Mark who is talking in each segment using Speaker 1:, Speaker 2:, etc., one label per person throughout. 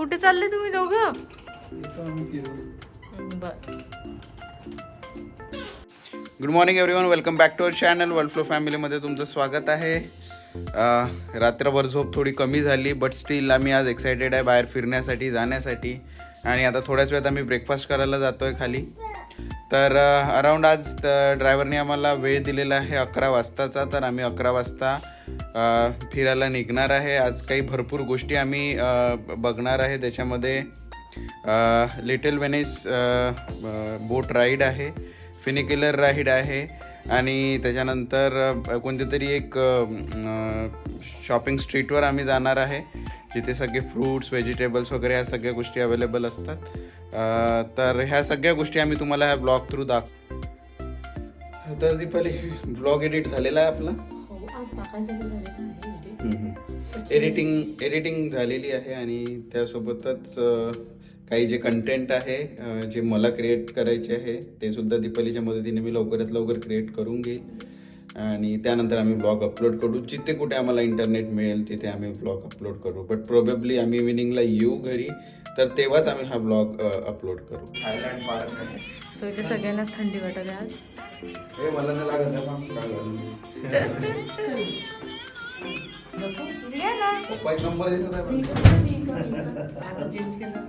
Speaker 1: कुठे चालले तुम्ही दोघं? बर.
Speaker 2: Good morning everyone welcome back to our channel world flow फॅमिलीमध्ये तुमचं स्वागत आहे. रात्रभर झोप थोडी कमी झाली बट स्टील आम्ही आज एक्सायटेड आहे बाहेर फिरण्यासाठी जाण्यासाठी. आणि आता थोड्याच वेळात आम्ही ब्रेकफास्ट करायला जातो आहे खाली. तर अराऊंड आज ड्रायव्हरने आम्हाला वेळ दिलेला आहे अकरा वाजताचा तर आम्ही अकरा वाजता फिरायला निघणार आहे. आज काही भरपूर गोष्टी आम्ही बघणार आहे. त्याच्यामध्ये लिटल वेनिस बोट राईड आहे. फिनिक्युलर राईड आहे. आणि त्याच्यानंतर अ, कोणती तरी एक शॉपिंग स्ट्रीटवर आम्ही जाणार आहे. जिथे सगळे फ्रूट्स व्हेजिटेबल्स वगैरे ह्या सगळ्या गोष्टी अवेलेबल असतात. तर ह्या सगळ्या गोष्टी आम्ही तुम्हाला ह्या ब्लॉग थ्रू दाख तर दीपाली ब्लॉग एडिट झालेला आहे आपला.
Speaker 1: आज टाकायसाठी झालेलं आहे
Speaker 2: एडिटिंग एडिटिंग झालेली आहे आणि त्यासोबतच काही जे कंटेंट आहे जे मला क्रिएट करायचे आहे ते सुद्धा दीपालीच्या मदतीने मी लवकरात लवकर क्रिएट करून घेईन. आणि त्यानंतर आम्ही ब्लॉग अपलोड करू. जिथे कुठे आम्हाला इंटरनेट मिळेल तिथे आम्ही ब्लॉग अपलोड करू. बट प्रोबेबली आम्ही इव्हिनिंगला येऊ घरी. तर तेव्हाच आम्ही हा ब्लॉग अपलोड करू. थायलंड पार्क आहे
Speaker 1: सो इथे सगळ्यांनाच थंडी वाटत आहे आज?
Speaker 2: पप्पा पण.
Speaker 1: चेंज केलं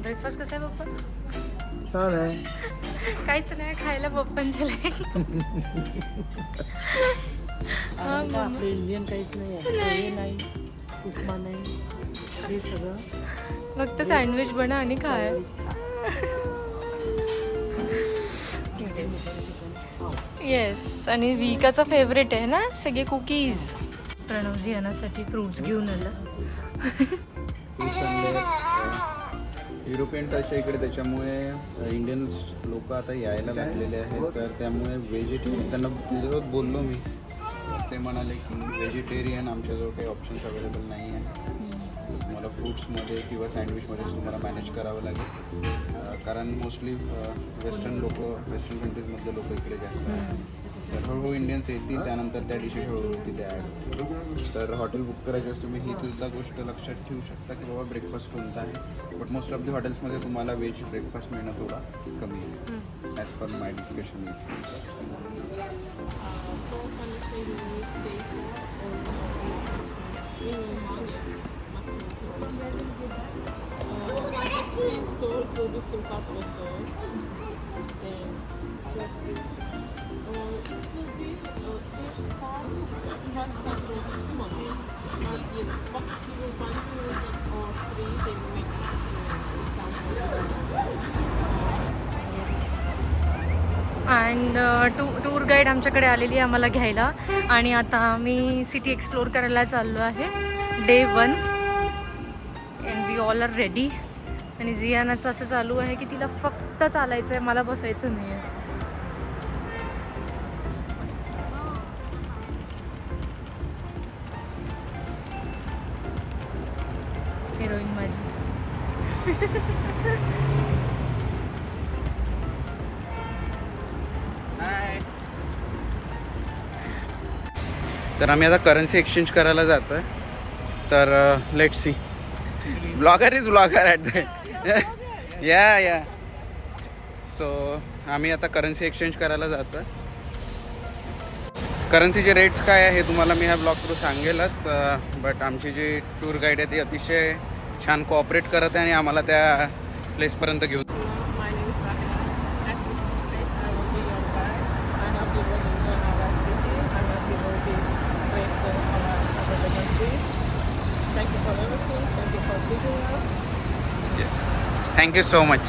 Speaker 1: ब्रेकफास्ट कसा आहे पप्पा?
Speaker 3: छान आहे.
Speaker 1: काहीच नाही खायला पप्पांचे
Speaker 4: आपलं इंडियन काहीच नाही हे सगळं.
Speaker 1: फक्त सँडविच बना आणि खाय. येस आणि विकाचा फेवरेट आहे ना? सगळे कुकीज प्रणव येण्यासाठी फ्रुट्स घेऊन आला.
Speaker 2: युरोपियन टच इकडे त्याच्यामुळे इंडियन लोक आता यायला लागलेले आहेत. तर त्यामुळे व्हेजिटेरियन त्यांना त्याच्यासोबत बोललो मी. ते म्हणाले की व्हेजिटेरियन आमच्याजवळ काही ऑप्शन्स अवेलेबल नाही आहे तुम्हाला फ्रूट्समध्ये किंवा सँडविचमध्येच तुम्हाला मॅनेज करावं लागेल. कारण मोस्टली वेस्टर्न लोक वेस्टर्न कंट्रीजमधले लोक इकडे जास्त आहेत. तर हळूहळू इंडियन्स येतील त्यानंतर त्या डिशेस हळूहळू तिथे ॲड तर हॉटेल बुक करायचे असं तुम्ही ही सुद्धा गोष्ट लक्षात ठेवू शकता की बाबा ब्रेकफास्ट कोणता आहे. बट मोस्ट ऑफ दी हॉटेल्समध्ये तुम्हाला व्हेज ब्रेकफास्ट मिळणं थोडा कमी आहे. As per my discussion
Speaker 4: make uh, discount.
Speaker 1: And to tour guide आमच्याकडे आलेली आहे आम्हाला घ्यायला. आणि आता आम्ही सिटी एक्सप्लोर करायला चाललो आहे. Day one and we all are ready आणि जियानाचं असं चालू आहे की तिला फक्त चालायचं आहे मला बसायचं नाही आहे हिरोईन माझी
Speaker 2: तर आम्ही आता करन्सी एक्सचेंज करायला जातो आहे तर let see blogger is blogger at the या या सो आम्ही आता करन्सी एक्सचेंज करायला जातो करन्सीचे रेट्स काय आहे हे तुम्हाला मी ह्या ब्लॉग थ्रू सांगेलच बट आमची जी टूर गाईड आहे ती अतिशय छान कोऑपरेट करत आहे आणि आम्हाला त्या प्लेसपर्यंत घेऊन
Speaker 4: thank you so much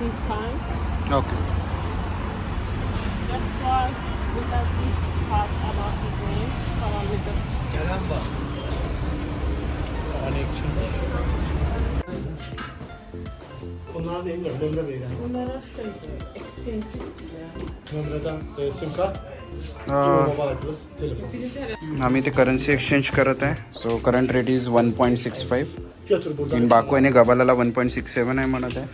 Speaker 4: this time.
Speaker 2: Okay.
Speaker 4: That's why we have part about his name. Someone will just.
Speaker 5: Kerem var. Alekçinmiş. Onlar değil, Londra değil yani.
Speaker 4: Bunlara şey, exchange istiyor.
Speaker 5: Londra'dan e, sim kart
Speaker 2: आम्ही ते currency exchange करत आहे. So current rate is one point six five in Baku आणि गबालाला one point six seven आहे म्हणत आहे.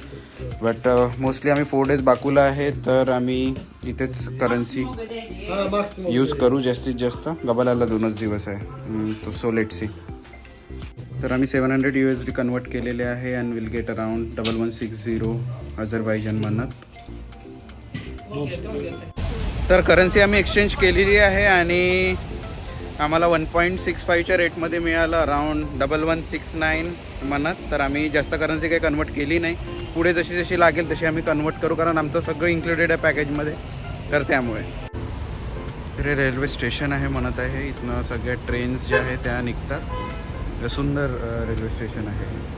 Speaker 2: But mostly uh, आम्ही फोर डेज बाकूला आहे तर आम्ही इथेच करन्सी यूज करू जास्तीत जास्त. गबालाला दोनच दिवस आहे. तो सो लेट सी तर आम्ही seven hundred U S D convert केलेले आहे and will get around double one six zero Azerbaijan म्हणत तर करन्सी आम्ही एक्सचेंज केलेली आहे आणि आम्हाला वन पॉईंट सिक्स फाईव्हच्या रेटमध्ये मिळालं around double one six nine म्हणत. तर आम्ही जास्त करन्सी काही कन्वर्ट केली नाही. पुढे जशी जशी लागेल तशी आम्ही कन्वर्ट करू कारण आमचं सगळं इन्क्लुडेड आहे पॅकेजमध्ये तर त्यामुळे. हे रेल्वे स्टेशन आहे म्हणत आहे. इथनं सगळ्या ट्रेन्स ज्या आहेत त्या निघतात. सुंदर रेल्वे स्टेशन आहे.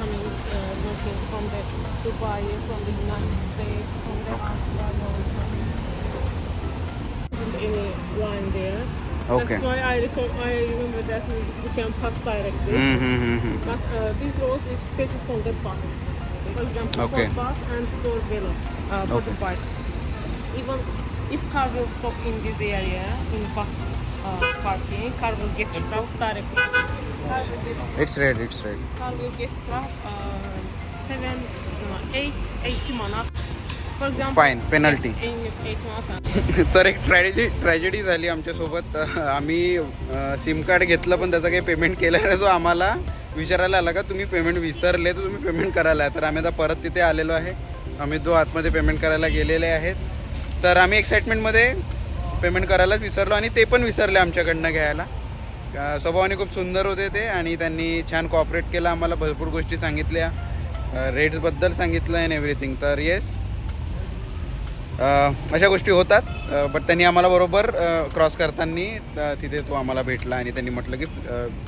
Speaker 4: Coming, uh, working from the Dubai, from the United States, from the Isn't
Speaker 2: Okay.
Speaker 4: That's why I recall, I remember that we became past directly. Mm -hmm. But uh, this road is special for the park. For example,
Speaker 2: okay.
Speaker 4: for bus and for velo, uh, for okay. the bike. Even if car will stop in this area, in bus uh, parking, car will get stopped directly.
Speaker 2: İt's red, it's red.
Speaker 4: Car will get stopped uh, 7, 8, 80 manat Eight manat.
Speaker 2: तर एक tragedy tragedy झाली आमच्यासोबत आम्ही SIM card घेतलं पण त्याचं काही payment केलं नाही. जो आम्हाला विचारायला आला का तुम्ही पेमेंट विसरले तर तुम्ही पेमेंट करायला. आहे तर आम्ही आता परत तिथे आलेलो आहे. आम्ही जो आतमध्ये पेमेंट करायला गेलेले आहेत. तर आम्ही एक्साइटमेंटमध्ये पेमेंट करायलाच विसरलो आणि ते पण विसरले आमच्याकडनं घ्यायला. स्वभावाने खूप सुंदर होते ते आणि त्यांनी छान कॉपरेट केलं. आम्हाला भरपूर गोष्टी सांगितल्या. रेट्सबद्दल सांगितलं अँड एव्हरीथिंग तर येस अशा गोष्टी होतात. बट त्यांनी आम्हाला बरोबर क्रॉस करताना तिथे तो आम्हाला भेटला आणि त्यांनी म्हटलं की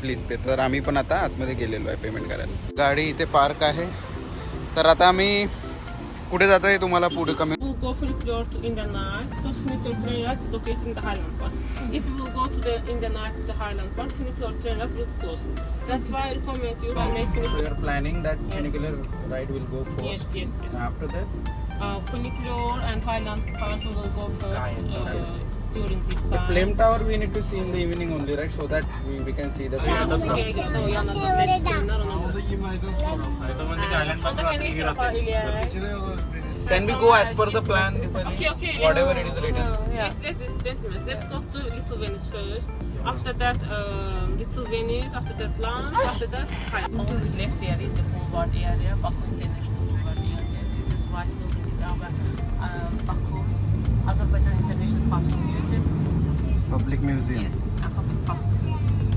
Speaker 2: प्लीज पे तर आम्ही पण आता आतमध्ये गेलेलो आहे पेमेंट करायला. गाडी इथे पार्क आहे. तर आता आम्ही कुठे जातो आहे तुम्हाला पुढे कमी planning that particular ride
Speaker 4: will go for
Speaker 2: after that
Speaker 4: Uh, Funicular and Highland Park will go first uh, during this time.
Speaker 2: the flame tower we need to see in the evening only right so that we, we can see the
Speaker 4: Yeah, okay, so yanına da Netflix'ten
Speaker 2: can we go as per the plan
Speaker 4: Okay, okay.
Speaker 2: whatever it is written
Speaker 4: Uh, yes, let this gentlemen. Let's go to Little Venice first. After that, uh, Little Venice. After that, lunch. After that, hi. On this left there is the boulevard area, Baku International Boulevard area. This is white Azerbaijan International Parking Museum.
Speaker 2: public museum
Speaker 4: Yes, a public park.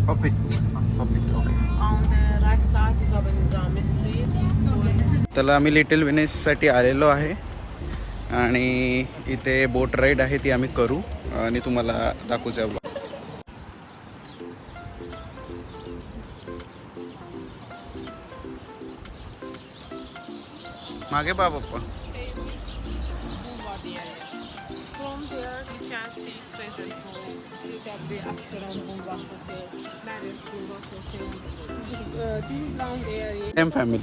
Speaker 2: puppet
Speaker 4: Yes, park.
Speaker 2: puppet okay
Speaker 4: On the right side is our Nizami Street. So this is
Speaker 2: त्याला आम्ही little विनेससाठी आलेलो आहे आणि इथे बोट ride आहे ती आम्ही करू आणि तुम्हाला दाखवूच आहे vlog. मागे बा पप्पा
Speaker 4: Uh, this
Speaker 2: family.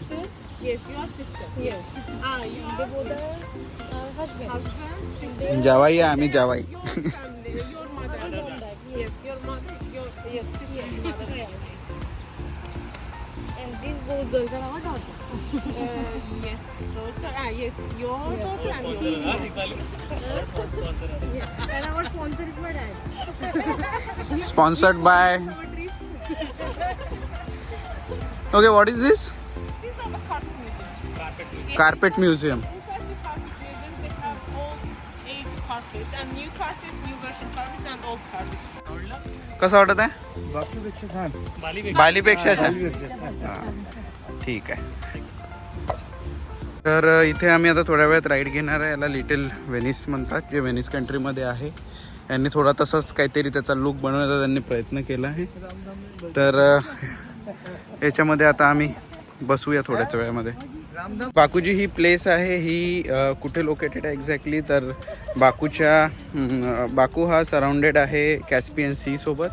Speaker 4: Yes, your sister. Yes. Ah, you the brother. uh, husband. Husband, sister.
Speaker 2: Jawai, yeah, I'm Jawai.
Speaker 4: Your family, your mother. Yes, your mother, your yes, sister, yes. mother.
Speaker 1: And these both girls are our daughter.
Speaker 4: uh, yes, daughter. Ah, yes, your daughter and his yes.
Speaker 1: And our sponsor is my dad. Sponsored by.
Speaker 2: okay, what is this?
Speaker 4: This is our carpet museum. Carpet museum. Carpet museum. And new carpets, new version carpets, and old carpets.
Speaker 2: कसं वाटत आहे?
Speaker 3: बाकीपेक्षा छान.
Speaker 2: बालीपेक्षा छान. ठीक आहे. तर इथे आम्ही आता थोड्या वेळात राईड घेणार आहे. याला लिटिल व्हेनिस म्हणतात जे व्हेनिस कंट्रीमध्ये आहे. यांनी थोडा तसाच काहीतरी त्याचा लुक बनवण्याचा त्यांनी प्रयत्न केला आहे. तर याच्यामध्ये आता आम्ही बसूया थोड्याच वेळामध्ये. बाकूजी ही प्लेस आहे ही कुठे लोकेटेड आहे एक्झॅक्टली तर बाकूच्या बाकू हा सराउंडेड आहे कॅस्पियन सी सोबत.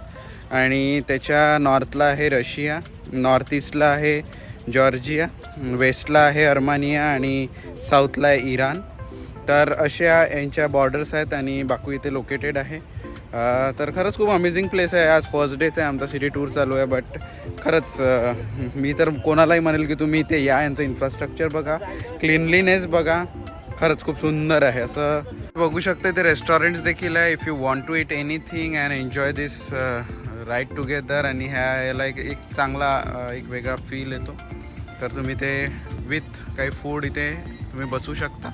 Speaker 2: आणि त्याच्या नॉर्थला आहे रशिया नॉर्थ ईस्टला आहे जॉर्जिया वेस्टला आहे अर्मानिया आणि साऊथला आहे इराण. तर अशा यांच्या बॉर्डर्स आहेत आणि बाकू इथे लोकेटेड आहे. तर खरंच खूप अमेझिंग प्लेस आहे. आज फर्स्ट डेच आहे. आमचा सिटी टूर चालू आहे बट खरंच मी तर कोणालाही म्हणेल की तुम्ही इथे या. यांचं इन्फ्रास्ट्रक्चर बघा. क्लिनलीनेस बघा. खरंच खूप सुंदर आहे. असं बघू शकते ते रेस्टॉरंट्स देखील आहे. If you want to eat anything and enjoy this ride together आणि ह्या याला एक एक चांगला एक वेगळा फील येतो. तर तुम्ही ते विथ काही फूड इथे तुम्ही बसू शकता.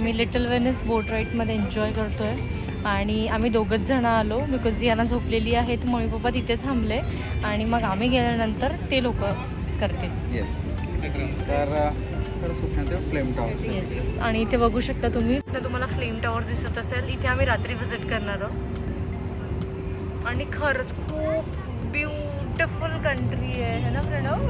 Speaker 1: मी लिटल वेनिस बोट राईडमध्ये एन्जॉय करतोय. आणि आम्ही दोघंच जण आलो. बिकॉज यांना झोपलेली आहेत मम्मी पप्पा तिथे थांबले. आणि मग आम्ही गेल्यानंतर ते लोक करतील.
Speaker 2: येस तर फ्लेम टॉवर
Speaker 1: येस आणि इथे बघू शकता तुम्ही. इथे तुम्हाला फ्लेम टॉवर दिसत असेल. इथे आम्ही रात्री व्हिजिट करणार आहोत. आणि खरंच खूप ब्युटिफुल कंट्री आहे. है ना प्रणव?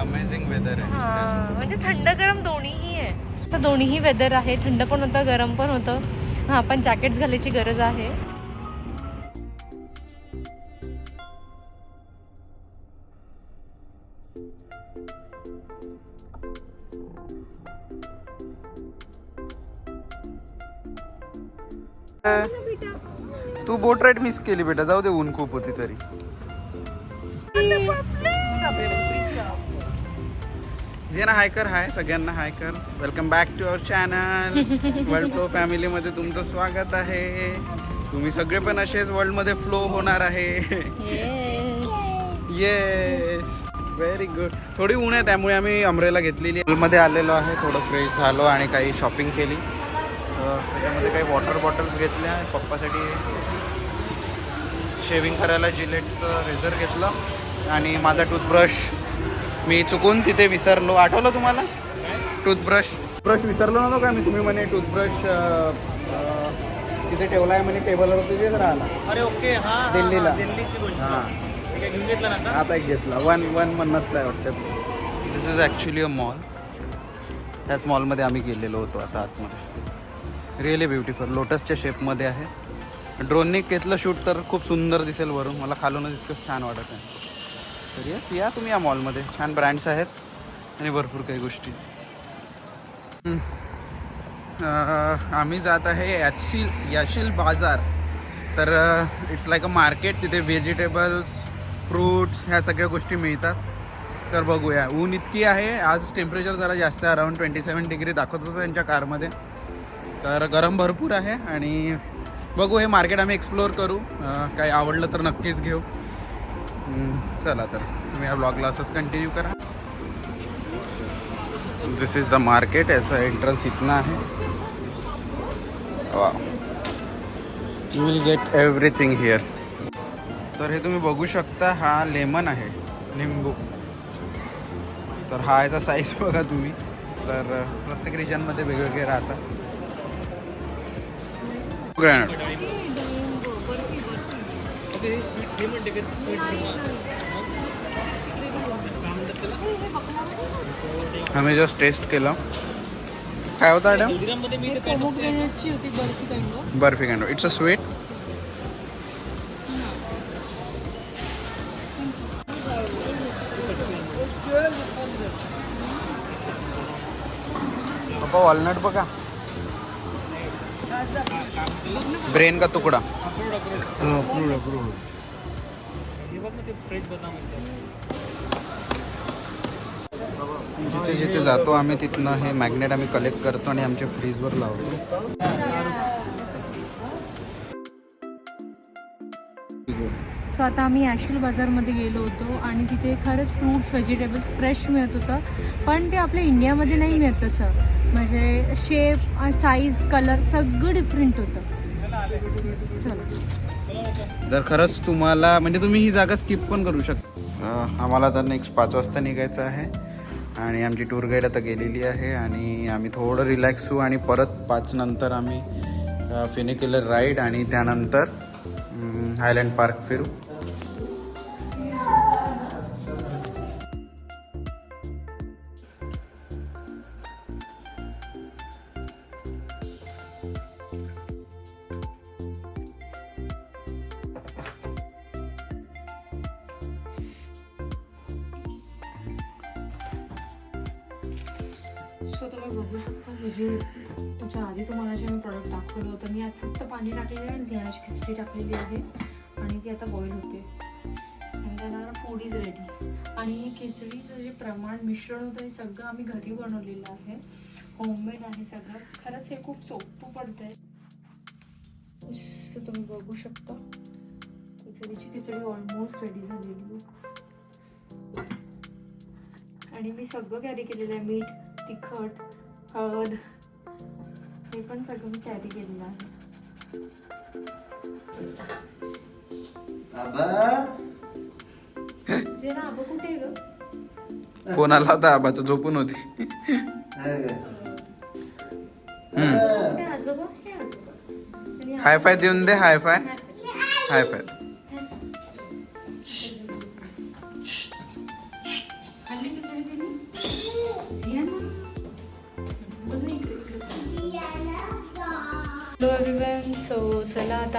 Speaker 2: अमेझिंग वेदर आहे.
Speaker 1: हा. म्हणजे थंड गरम दोन्हीही आहे. असं दोन्हीही वेदर आहे. थंड पण होतं गरम पण होतं. हा पण जॅकेट्स घालायची गरज आहे.
Speaker 2: तू बोट राईड मिस केली बेटा जाऊ दे ऊन खूप होती तरी. जे ना हाय कर हाय सगळ्यांना हाय कर welcome back to our channel world flow फॅमिलीमध्ये तुमचं स्वागत आहे. तुम्ही सगळे पण असेच वर्ल्डमध्ये फ्लो होणार आहे. येस व्हेरी गुड थोडी ऊन आहे त्यामुळे आम्ही अमरेला घेतलेली आहे. मध्ये आलेलो आहे थोडं फ्रेश झालो आणि काही शॉपिंग केली. त्याच्यामध्ये काही वॉटर बॉटल्स घेतल्या. पप्पासाठी शेविंग करायला जिलेटचं रेझर घेतलं. आणि माझा टूथब्रश मी चुकून तिथे विसरलो. आठवलं तुम्हाला? टूथब्रश ब्रश विसरलो नव्हतो का मी? तुम्ही म्हणे टूथब्रश तिथे ठेवला आहे म्हणे टेबलवर तिथेच राहिला.
Speaker 3: अरे ओके. हा
Speaker 2: दिल्लीला.
Speaker 3: दिल्लीची गोष्ट.
Speaker 2: हां.
Speaker 3: घेतला ना
Speaker 2: आता? एक घेतला. वन वन म्हणतच आहे वाटतं. This is actually a mall त्याच मॉलमध्ये आम्ही गेलेलो होतो आता आतमध्ये. रिअली ब्युटिफुल लोटसच्या शेपमध्ये आहे. ड्रोनने घेतलं शूट तर खूप सुंदर दिसेल वरून. मला खालूनच इतकं छान वाटत आहे. तर येस या तुम्ही या मॉलमध्ये छान ब्रँड्स आहेत आणि भरपूर काही गोष्टी. आम्ही जात आहे याशील याशील बाजार. तर इट्स लाईक अ मार्केट तिथे व्हेजिटेबल्स फ्रूट्स ह्या सगळ्या गोष्टी मिळतात. तर बघूया. ऊन इतकी आहे. आज टेम्परेचर जरा जास्त आहे अराऊंड ट्वेंटी सेवन डिग्री दाखवत होतं त्यांच्या कारमध्ये. तर गरम भरपूर आहे आणि बघू हे मार्केट आम्ही एक्सप्लोअर करू. काही आवडलं तर नक्कीच घेऊ. चला तर तुम्ही या ब्लॉगला असंच कंटिन्यू करा. दिस इज द मार्केट याचा एंट्रन्स इथनं आहे. वा you will get everything here तर हे तुम्ही बघू शकता हा लेमन आहे लिंबू. तर हा याचा साईज बघा तुम्ही. तर प्रत्येक रिजनमध्ये वेगवेगळे राहतात.
Speaker 3: हे स्वीट हे म्हणते की स्वीट
Speaker 2: आम्ही जस्ट टेस्ट केलं. काय होतं मॅडम
Speaker 3: हल्दीराममध्ये मी ते
Speaker 4: पोमोग्रेनेटची होती बर्फी
Speaker 2: कॅन्डो इट्स अ स्वीट पप्पा वॉलनट बघा ब्रेन का तुकडा.
Speaker 3: हे बघ ना ते फ्रेश बदाम
Speaker 2: जिथे जिथे जातो आम्ही तिथनं हे मॅग्नेट आम्ही कलेक्ट करतो आणि आमच्या फ्रीजवर लावतो.
Speaker 1: सो आता आम्ही ॲक्च्युअल बाजारमध्ये गेलो होतो आणि तिथे खरंच फ्रूट्स व्हेजिटेबल्स फ्रेश मिळत होतं. पण ते आपल्या इंडियामध्ये नाही मिळत तसं. म्हणजे शेप साईज कलर सगळं डिफरंट होतं.
Speaker 2: जर खरंच तुम्हाला म्हणजे तुम्ही ही जागा स्किप पण करू शकता. आम्हाला तर नेक्स्ट पाच वाजता निघायचं आहे. आणि आमची टूर गाईड आता गेलेली आहे आणि आम्ही थोडं रिलॅक्स होऊ आणि परत पाच नंतर आम्ही फिनिक्युलर राईड आणि त्यानंतर हायलँड पार्क फिरू.
Speaker 1: सो तुम्ही बघू शकता. हे जे तुमच्या आधी तुम्हाला जे मी प्रॉडक्ट दाखवलं होतं मी आज फक्त पाणी टाकलेलं आहे आणि झियाची खिचडी टाकलेली आहे. आणि ती आता बॉईल होते. आणि त्यानंतर फूड इज रेडी आणि हे खिचडीचं जे प्रमाण मिश्रण होतं हे सगळं आम्ही घरी बनवलेलं आहे. होममेड आहे सगळं. खरंच हे खूप सोपं पडतंय. सो तुम्ही बघू शकता खिचडीची खिचडी ऑलमोस्ट रेडी झालेली आहे. आणि मी सगळं कॅरी केलेलं आहे मीठ तिखट हळद हे पण सगळं मी कॅरी केलेलं आहे. जे ना आबा कुठे आहे ग?
Speaker 2: फोन आला होता आबाचा झोपून होती. हम्म.
Speaker 1: कुठे आजोबा? हे आजोबा? आणि
Speaker 2: हाय फाय देऊन दे हाय फाय हाय फाय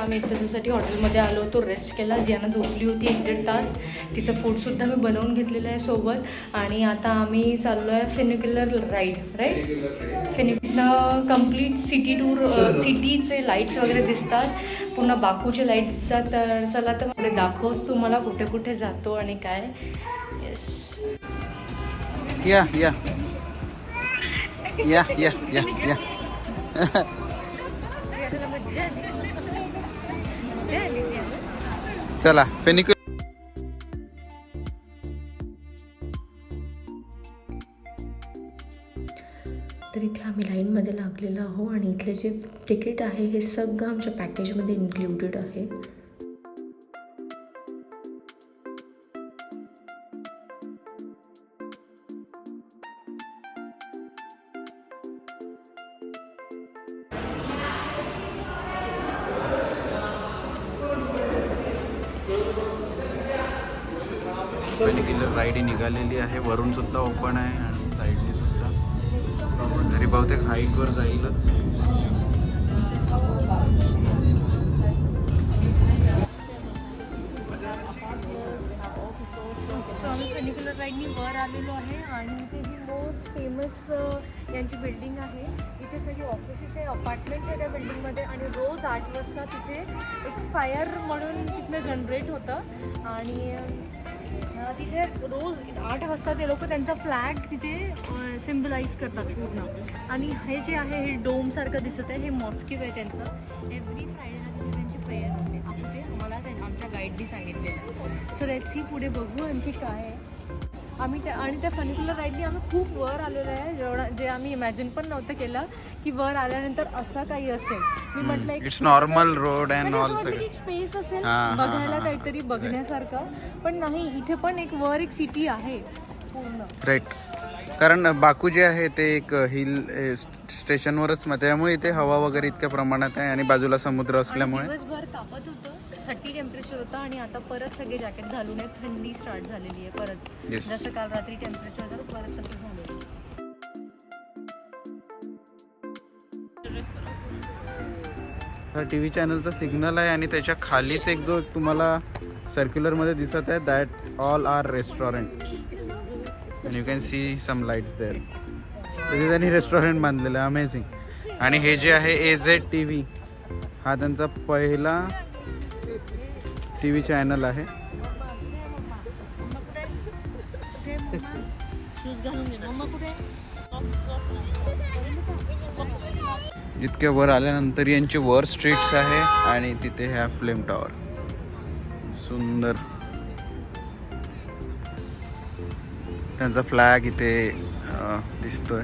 Speaker 1: आम्ही एक तासासाठी हॉटेलमध्ये आलो होतो रेस्ट केला. जियाना झोपली होती एक दीड तास. तिचं फूडसुद्धा मी बनवून घेतलेलं आहे सोबत. आणि आता आम्ही चाललो आहे फिनिक्युलर राईड राईट फिनिकनं कंप्लीट सिटी टूर सिटीचे लाईट्स वगैरे दिसतात. पुन्हा बाकूचे लाईट्स दिसतात तर चला तर पुढे दाखवच तुम्हाला कुठे कुठे जातो आणि काय. येस
Speaker 2: या या. या या या. चला फेनिक
Speaker 6: तर इथे आम्ही लाईनमध्ये लागलेलो आहो आणि इथले जे तिकीट आहे हे सगळं आमच्या पॅकेजमध्ये इन्क्लुडेड आहे.
Speaker 2: निघालेली आहे. वरून सुद्धा ओपन आहे आणि साईडने सुद्धा. तरी बहुतेक हाईटवर जाईलच.
Speaker 1: आम्ही फर्निक्युलर राईडनी वर आलेलो आहे आणि इथे ही मोस्ट फेमस यांची बिल्डिंग आहे. इथे सगळी ऑफिसेस आहे अपार्टमेंट आहे त्या बिल्डिंगमध्ये आणि रोज आठ वाजता तिथे एक फायर म्हणून तिथनं जनरेट होतं. आणि तिथे रोज आठ वाजता ते लोक त्यांचा फ्लॅग तिथे सिम्बलाइज करतात पूर्ण. आणि हे जे आहे हे डोमसारखं दिसत आहे हे मॉस्किव आहे त्यांचं. एव्हरी फ्रायडेला तिथे त्यांची प्रेयर होते. असं ते आम्हाला आमच्या गाईडनी सांगितलेलं सो लेट्स सी पुढे बघू आणखी काय आहे. आम्ही त्या आणि त्या फनिक्युलर राईडनी आम्ही खूप वर आलेलो आहे. जेवढा जे आम्ही इमॅजिन पण नव्हतं केलं की वर आल्यानंतर असं काही असेल. मी म्हटलं एक
Speaker 2: इट्स नॉर्मल रोड अँड
Speaker 1: म्हणजे
Speaker 2: ऑल
Speaker 1: स्पेस असेल
Speaker 2: हा,
Speaker 1: बघायला. काहीतरी बघण्यासारखं. पण नाही इथे पण एक वर एक सिटी आहे. पूर्ण.
Speaker 2: राईट कारण बाकू जे आहे ते एक हिल स्टेशनवरच मग त्यामुळे इथे हवा वगैरे इतक्या प्रमाणात आहे आणि बाजूला समुद्र असल्यामुळे.
Speaker 1: दिवसभर तापत होतं. थर्टी टेम्परेचर होतं आणि आता परत सगळे जॅकेट घालून आहे थंडी स्टार्ट झालेली आहे परत.
Speaker 2: Yes.
Speaker 1: जसं काल रात्री टेम्परेचर होतं परत तसं झालं.
Speaker 2: टी व्ही चॅनलचा सिग्नल आहे आणि त्याच्या खालीच एक जो तुम्हाला सर्क्युलरमध्ये दिसत आहे that all are restaurant and you can see some lights there तिथे त्यांनी रेस्टॉरंट बांधलेलं आहे अमेझिंग आणि हे जे आहे ए झेड टी व्ही हा त्यांचा पहिला टी व्ही चॅनल आहे. इतक्या वर आल्यानंतर यांची वर स्ट्रीट्स आहे आणि तिथे ह्या फ्लेम टॉवर सुंदर. त्यांचा फ्लॅग इथे दिसतोय.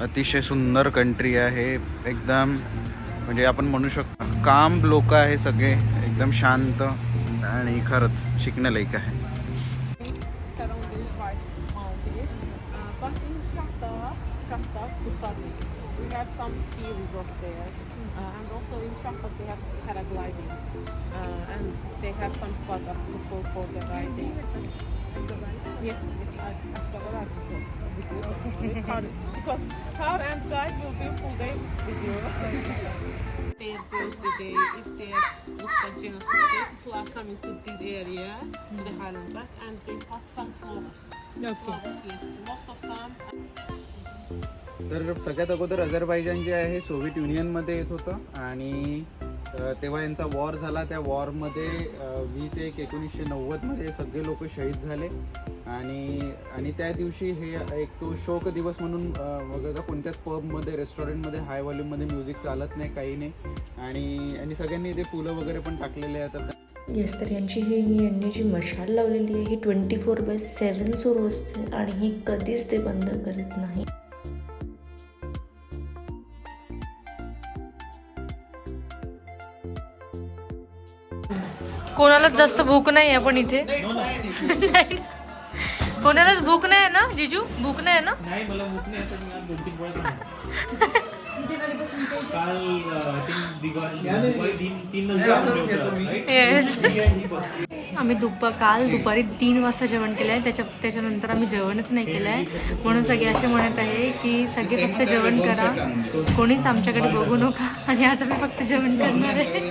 Speaker 2: अतिशय सुंदर कंट्री आहे. एकदम म्हणजे आपण म्हणू शकतो काम लोक आहे सगळे एकदम शांत आणि खरंच शिकण्यालायक आहे.
Speaker 4: Uh, we have some ski resort there. Uh, and also in Shakhtar, they have paragliding. Uh, and they have some of support for the riding. Yes, yes, I, I've got a lot of with you. With car, because car and guide will be full day with you. They both the day if they look at you people are coming to this area mm -hmm. to the Highland Park and they have some flowers
Speaker 1: okay
Speaker 4: Yes, most of time.
Speaker 2: तर सगळ्यात अगोदर अझरबायजान जे आहे Soviet युनियनमध्ये येत होतं आणि तेव्हा यांचा वॉर झाला. त्या वॉरमध्ये वीस एक एकोणीसशे नव्वदमध्ये सगळे लोक शहीद झाले. आणि आणि त्या दिवशी हे एक तो शोक दिवस म्हणून वगैरे कोणत्याच पबमध्ये रेस्टॉरंटमध्ये हाय व्हॉल्यूममध्ये म्युझिक चालत नाही काही नाही. आणि आणि सगळ्यांनी इथे फुलं वगैरे पण टाकलेले आहेत. तर
Speaker 6: येस तर यांची ही यांनी जी मशाल लावलेली आहे ही ट्वेंटी फोर बाय सेवन सुरू असते आणि ही कधीच ते बंद करत नाही.
Speaker 1: कोणालाच जास्त भूक नाही आहे पण इथे. नाही. कोणालाच भूक नाही आहे ना जिजू? भूक नाही आहे ना?
Speaker 3: नाही मला भूक नाही तर मी दोन तीन वेळा. काल
Speaker 1: आम्ही दुपार काल दुपारी तीन वाजता जेवण केलं आहे त्याच्या त्याच्यानंतर आम्ही जेवणच नाही केलं आहे म्हणून सगळे असे म्हणत आहे की सगळे फक्त जेवण करा. कोणीच आमच्याकडे बघू नका. आणि आज आम्ही फक्त जेवण करणार आहे.